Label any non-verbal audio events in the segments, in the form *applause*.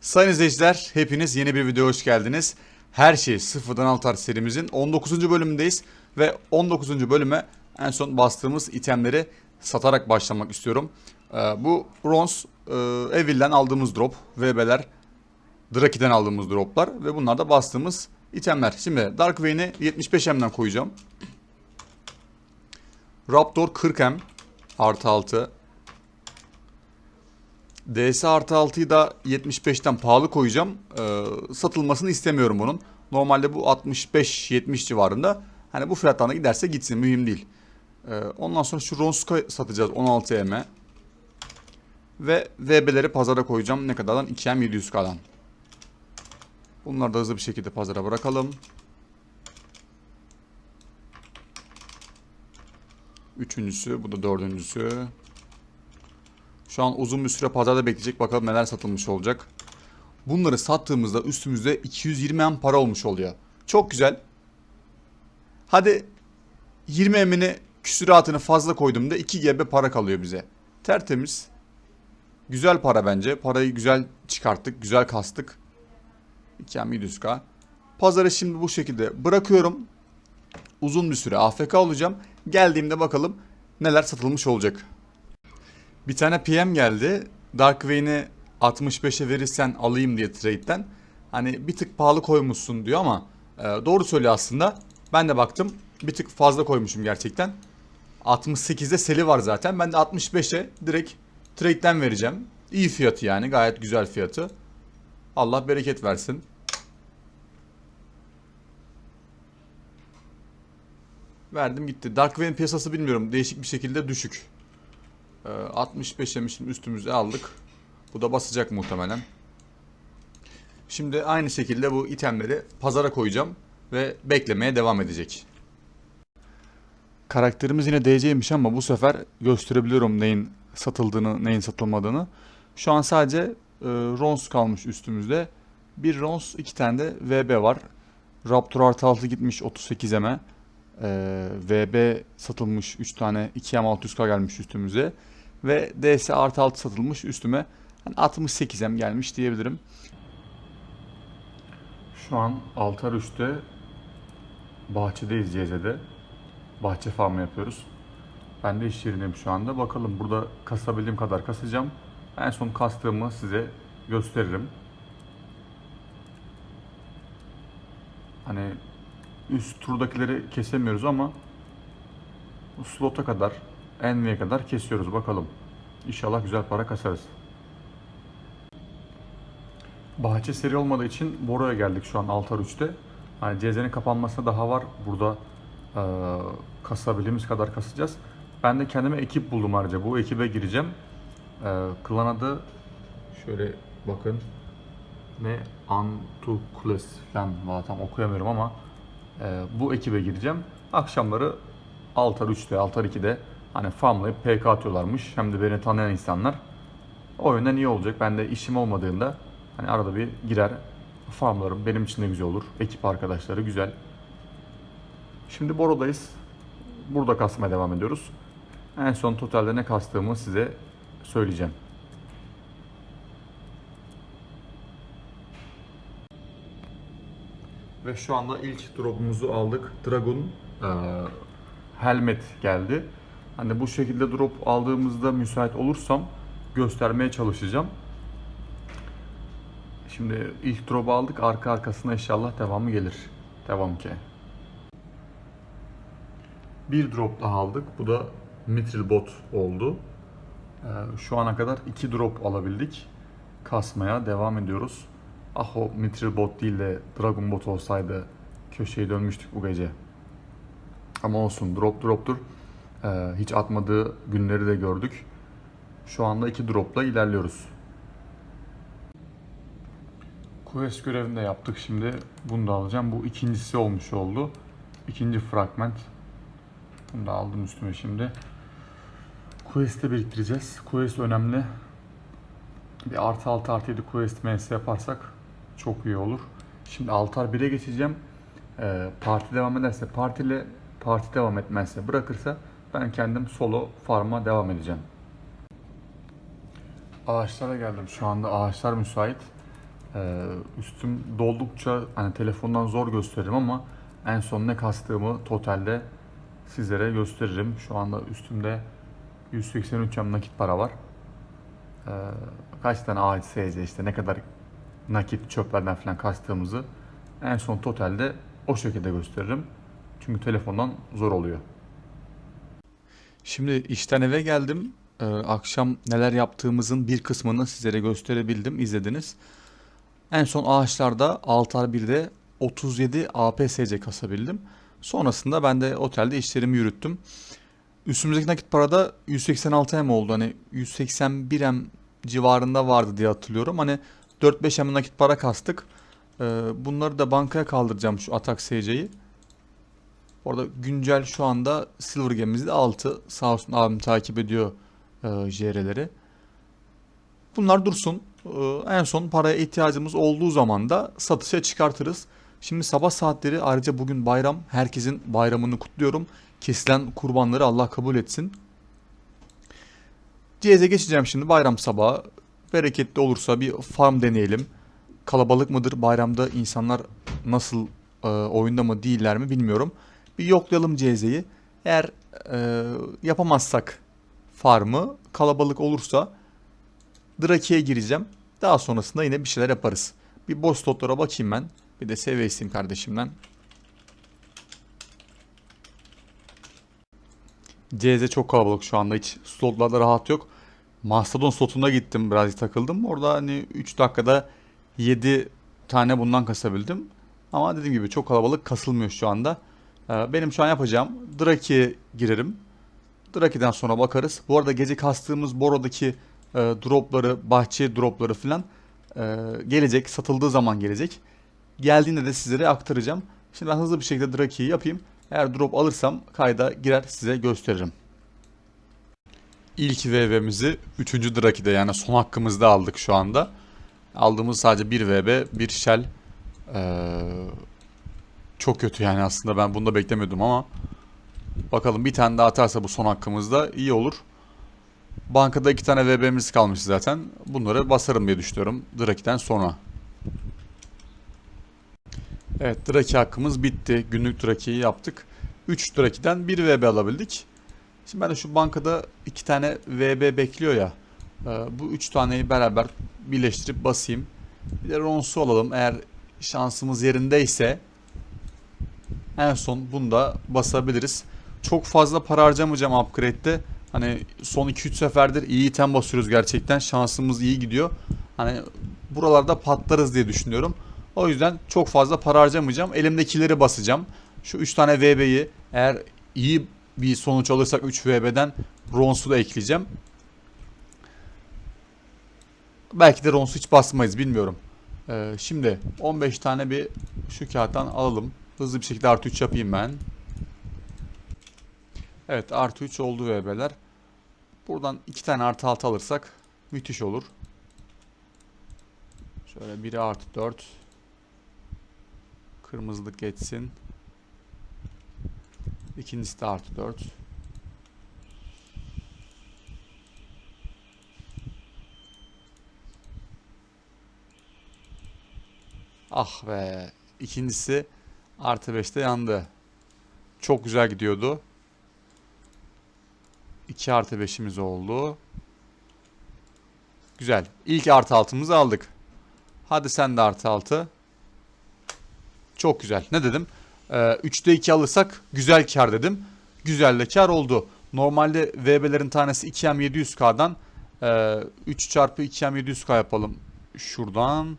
Sayın izleyiciler, hepiniz yeni bir videoya hoş geldiniz. Her şey sıfırdan altar serimizin 19. bölümündeyiz ve 19. bölüme en son bastığımız itemleri satarak başlamak istiyorum. Ee, bu bronz Evil'den aldığımız drop, VB'ler, Draki'den aldığımız droplar ve bunlar da bastığımız itemler. Şimdi Dark Vein'i 75M'den koyacağım. Raptor 40M artı 6. DS artı 6'yı da 75'ten pahalı koyacağım. Ee, satılmasını istemiyorum bunun. Normalde bu 65-70 civarında. Hani bu fiyatlarına giderse gitsin mühim değil. Ee, ondan sonra şu Ronska satacağız 16M. Ve VB'leri pazara koyacağım. Ne kadardan? 2M 700K'dan. Bunları da hızlı bir şekilde pazara bırakalım. Üçüncüsü, bu da dördüncüsü. Şu an uzun bir süre pazarda bekleyecek. Bakalım neler satılmış olacak. Bunları sattığımızda üstümüzde 220 M para olmuş oluyor. Çok güzel. Hadi 20 emini küsuratını fazla koyduğumda 2 GB para kalıyor bize. Tertemiz. Güzel para bence. Parayı güzel çıkarttık. Güzel kastık. 2 M 700K. Pazarı şimdi bu şekilde bırakıyorum. Uzun bir süre AFK olacağım. Geldiğimde bakalım neler satılmış olacak. Bir tane PM geldi. Dark Vein'i 65'e verirsen alayım diye trade'den. Hani bir tık pahalı koymuşsun diyor ama e, doğru söylüyor aslında. Ben de baktım bir tık fazla koymuşum gerçekten. 68'de seli var zaten. Ben de 65'e direkt trade'den vereceğim. İyi fiyatı yani gayet güzel fiyatı. Allah bereket versin. Verdim gitti. Dark Vein piyasası bilmiyorum. Değişik bir şekilde düşük. Ee, 65 yemişim üstümüze aldık. Bu da basacak muhtemelen. Şimdi aynı şekilde bu itemleri pazara koyacağım ve beklemeye devam edecek. Karakterimiz yine DC'ymiş ama bu sefer gösterebiliyorum neyin satıldığını, neyin satılmadığını. Şu an sadece e, Rons kalmış üstümüzde. Bir Rons, iki tane de VB var. Raptor artı 6 gitmiş 38M'e. Ee, VB satılmış 3 tane 2M 600K gelmiş üstümüze. Ve DS artı 6 satılmış üstüme. Hani 68M gelmiş diyebilirim. Şu an Altar üstte bahçedeyiz CZ'de. Bahçe farmı yapıyoruz. Ben de iş yerindeyim şu anda. Bakalım burada kasabildiğim kadar kasacağım. En son kastığımı size gösteririm. Hani üst turdakileri kesemiyoruz ama slota kadar, envy'e kadar kesiyoruz bakalım. İnşallah güzel para kasarız. Bahçe seri olmadığı için Boro'ya geldik şu an Altar 3'te. Hani CZ'nin kapanmasına daha var. Burada e, kasabildiğimiz kadar kasacağız. Ben de kendime ekip buldum ayrıca. Bu ekibe gireceğim. E, klan adı şöyle bakın. Ne Antukles falan valla tam okuyamıyorum ama e, bu ekibe gireceğim. Akşamları Altar 3'te, Altar 2'de hani farmlayıp PK atıyorlarmış. Hem de beni tanıyan insanlar. O yönden iyi olacak. Ben de işim olmadığında hani arada bir girer farmlarım. Benim için de güzel olur. Ekip arkadaşları güzel. Şimdi Boro'dayız. Burada kasmaya devam ediyoruz. En son totalde ne kastığımı size söyleyeceğim. Ve şu anda ilk drop'umuzu aldık. Dragon e, helmet geldi. Hani bu şekilde drop aldığımızda müsait olursam göstermeye çalışacağım. Şimdi ilk drop aldık. Arka arkasına inşallah devamı gelir. Devam ki. Bir drop daha aldık. Bu da Mithril bot oldu. Ee, şu ana kadar iki drop alabildik. Kasmaya devam ediyoruz. Ah o Mithril bot değil de Dragon bot olsaydı köşeyi dönmüştük bu gece. Ama olsun drop droptur. Ee, hiç atmadığı günleri de gördük. Şu anda iki dropla ilerliyoruz. Quest görevini de yaptık şimdi. Bunu da alacağım. Bu ikincisi olmuş oldu. İkinci fragment. Bunu da aldım üstüme şimdi. Quest'e biriktireceğiz. Quest önemli. Bir artı 6 artı 7 quest ms yaparsak çok iyi olur. Şimdi altar 1'e geçeceğim. Ee, parti devam ederse partiyle parti devam etmezse bırakırsa ben kendim solo farma devam edeceğim. Ağaçlara geldim. Şu anda ağaçlar müsait. Ee, üstüm doldukça hani telefondan zor gösteririm ama en son ne kastığımı totalde sizlere gösteririm. Şu anda üstümde 183 cam nakit para var. Ee, kaç tane AHSC işte ne kadar nakit çöplerden falan kastığımızı en son totalde o şekilde gösteririm. Çünkü telefondan zor oluyor. Şimdi işten eve geldim. Ee, akşam neler yaptığımızın bir kısmını sizlere gösterebildim, izlediniz. En son ağaçlarda 6R1'de 37 APSC kasabildim. Sonrasında ben de otelde işlerimi yürüttüm. Üstümüzdeki nakit parada 186 M oldu. Hani 181 M civarında vardı diye hatırlıyorum. Hani 4-5 M nakit para kastık. Ee, bunları da bankaya kaldıracağım şu Atak SC'yi. Orada güncel şu anda Silver Gemimizde 6. Sağ olsun abim takip ediyor e, JR'leri. Bunlar dursun. Ee, en son paraya ihtiyacımız olduğu zaman da satışa çıkartırız. Şimdi sabah saatleri ayrıca bugün bayram. Herkesin bayramını kutluyorum. Kesilen kurbanları Allah kabul etsin. Cihaz'a geçeceğim şimdi bayram sabahı. Bereketli olursa bir farm deneyelim. Kalabalık mıdır bayramda insanlar nasıl e, oyunda mı değiller mi bilmiyorum. Bir yoklayalım CZ'yi. Eğer e, yapamazsak farmı kalabalık olursa Draki'ye gireceğim. Daha sonrasında yine bir şeyler yaparız. Bir boss slotlara bakayım ben. Bir de seviye isteyeyim kardeşimden. CZ çok kalabalık şu anda hiç slotlarda rahat yok. Mastodon slotuna gittim biraz takıldım. Orada hani 3 dakikada 7 tane bundan kasabildim. Ama dediğim gibi çok kalabalık kasılmıyor şu anda. Ee, Benim şu an yapacağım Draki'ye girerim. Draki'den sonra bakarız. Bu arada gece kastığımız Boro'daki e, dropları, bahçe dropları falan e, gelecek. Satıldığı zaman gelecek. Geldiğinde de sizlere aktaracağım. Şimdi ben hızlı bir şekilde Draki'yi yapayım. Eğer drop alırsam kayda girer size gösteririm. İlk VB'mizi 3. Draki'de yani son hakkımızda aldık şu anda. Aldığımız sadece 1 VB, 1 Shell. Ee, çok kötü yani aslında ben bunu da beklemiyordum ama. Bakalım bir tane daha atarsa bu son hakkımızda iyi olur. Bankada iki tane VB'miz kalmış zaten. Bunları basarım diye düşünüyorum Draki'den sonra. Evet Draki hakkımız bitti. Günlük Draki'yi yaptık. 3 Draki'den 1 VB alabildik. Şimdi ben de şu bankada iki tane VB bekliyor ya. Ee, Bu üç taneyi beraber birleştirip basayım. Bir de Rons'u alalım. Eğer şansımız yerindeyse en son bunu da basabiliriz. Çok fazla para harcamayacağım upgrade'de. Hani son 2-3 seferdir iyi item basıyoruz gerçekten. Şansımız iyi gidiyor. Hani buralarda patlarız diye düşünüyorum. O yüzden çok fazla para harcamayacağım. Elimdekileri basacağım. Şu 3 tane VB'yi eğer iyi bir sonuç alırsak 3 VB'den Rons'u da ekleyeceğim. Belki de Rons'u hiç basmayız bilmiyorum. Ee, şimdi 15 tane bir şu kağıttan alalım. Hızlı bir şekilde artı 3 yapayım ben. Evet artı 3 oldu VB'ler. Buradan 2 tane artı 6 alırsak müthiş olur. Şöyle biri artı 4. Kırmızılık geçsin. İkincisi de artı 4. Ah be. İkincisi artı 5'te yandı. Çok güzel gidiyordu. 2 artı 5'imiz oldu. Güzel. İlk artı 6'mızı aldık. Hadi sen de artı 6. Çok güzel. Ne dedim? Ee, 3'te 2 alırsak güzel kar dedim. Güzel de kar oldu. Normalde VB'lerin tanesi 2M 700K'dan e, 3 çarpı 2M 700K yapalım. Şuradan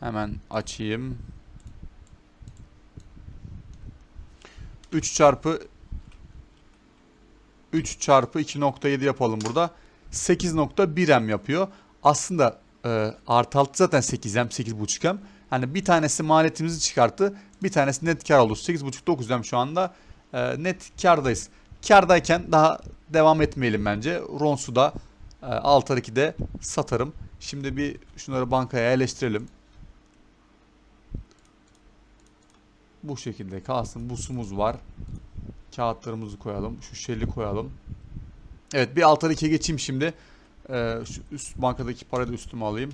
hemen açayım. 3 çarpı 3 çarpı 2.7 yapalım burada. 8.1M yapıyor. Aslında e, artı 6 zaten 8M 8.5M. Hani bir tanesi maliyetimizi çıkarttı. Bir tanesi net kar oldu. 8.5-9M şu anda e, net kardayız. Kardayken daha devam etmeyelim bence. Rons'u da e, Altar 2'de satarım. Şimdi bir şunları bankaya yerleştirelim. Bu şekilde kalsın. Busumuz var. Kağıtlarımızı koyalım. Şu şeli koyalım. Evet bir Altar 2'ye geçeyim şimdi. Ee, şu üst bankadaki parayı da üstüme alayım.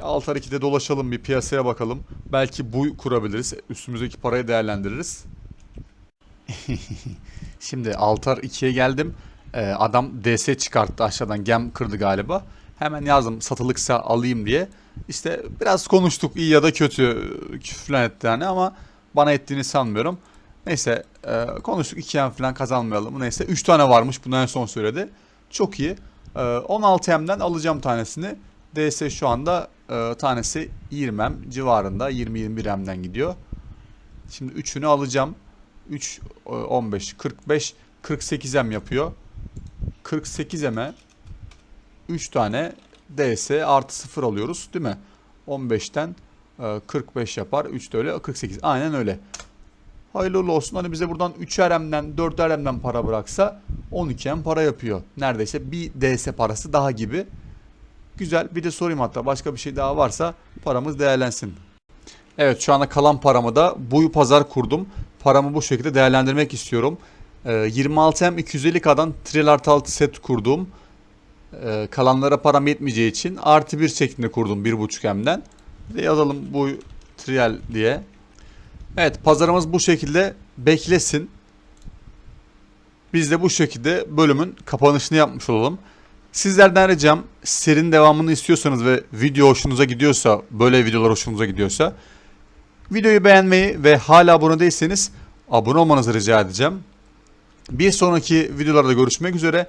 Altar 2'de dolaşalım bir piyasaya bakalım. Belki bu kurabiliriz. Üstümüzdeki parayı değerlendiririz. *laughs* Şimdi Altar 2'ye geldim. Ee, adam DS çıkarttı aşağıdan gem kırdı galiba. Hemen yazdım satılıksa alayım diye. İşte biraz konuştuk iyi ya da kötü küfürlen etti yani ama bana ettiğini sanmıyorum. Neyse e, konuştuk 2 yen falan kazanmayalım. Neyse 3 tane varmış bunu en son söyledi. Çok iyi. E, 16 M'den alacağım tanesini. DS şu anda e, tanesi 20 M civarında 20-21 M'den gidiyor. Şimdi 3'ünü alacağım. 3, e, 15, 45, 48 M yapıyor. 48 M'e 3 tane DS artı 0 alıyoruz değil mi? 15'ten e, 45 yapar. 3 de öyle 48. Aynen öyle. Hayırlı olsun. Hani bize buradan 3 RM'den 4 RM'den para bıraksa 12 M para yapıyor. Neredeyse bir DS parası daha gibi. Güzel. Bir de sorayım hatta başka bir şey daha varsa paramız değerlensin. Evet şu anda kalan paramı da bu pazar kurdum. Paramı bu şekilde değerlendirmek istiyorum. Ee, 26M 250K'dan Trial artı 6 set kurdum. Ee, kalanlara param yetmeyeceği için artı 1 şeklinde kurdum 1.5M'den. Bir de yazalım bu Trial diye. Evet pazarımız bu şekilde beklesin. Biz de bu şekilde bölümün kapanışını yapmış olalım. Sizlerden ricam serinin devamını istiyorsanız ve video hoşunuza gidiyorsa, böyle videolar hoşunuza gidiyorsa videoyu beğenmeyi ve hala abone değilseniz abone olmanızı rica edeceğim. Bir sonraki videolarda görüşmek üzere.